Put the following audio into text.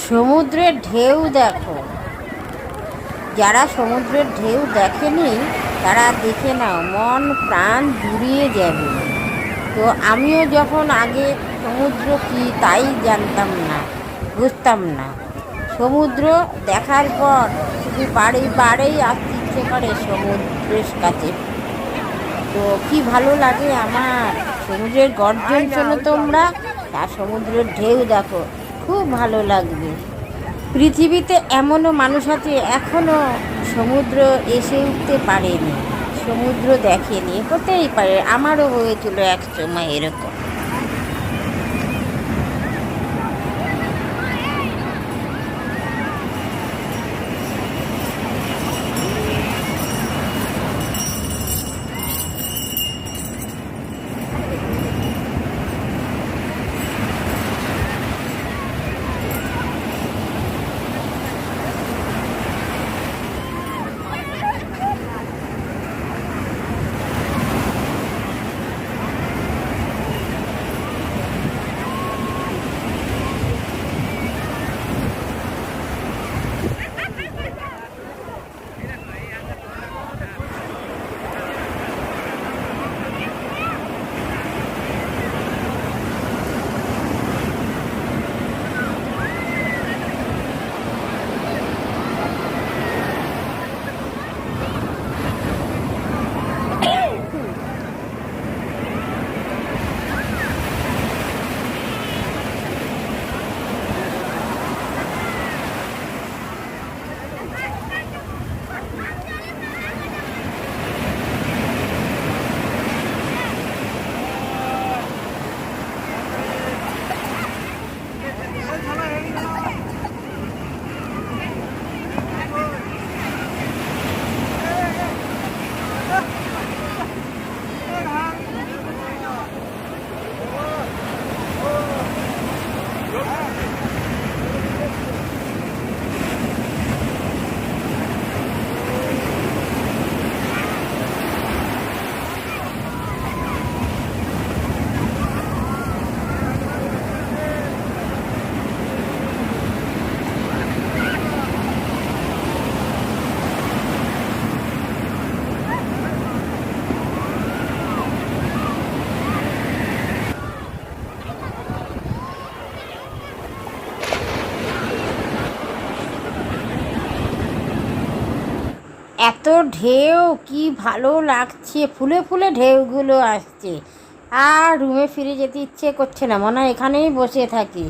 সমুদ্রের ঢেউ দেখো। যারা সমুদ্রের ঢেউ দেখেনি তারা দেখে নাও মন প্রাণ জুড়িয়ে যাবে। তো আমিও যখন আগে সমুদ্র কি তাই জানতাম না বুঝতাম না। সমুদ্র দেখার পর শুধু বাড়ি বাড়েই আসতে ইচ্ছে করে সমুদ্রের কাছে। তো কি ভালো লাগে আমার সমুদ্রের গর্জন শোনো তোমরা আর সমুদ্রের ঢেউ দেখো। খুব ভালো লাগবে। পৃথিবীতে এমনও মানুষ আছে, এখনও সমুদ্র এসে উঠতে পারেনি, সমুদ্র দেখেনি, হতেই পারে, আমারও হয়েছিল এক সময় এরকম। এত ঢেউ, কি ভালো লাগছে। ফুলে ফুলে ঢেউগুলো আসছে। আর রুমে ফিরে যেতে ইচ্ছে করছে না, মনে হয় এখানেই বসে থাকি।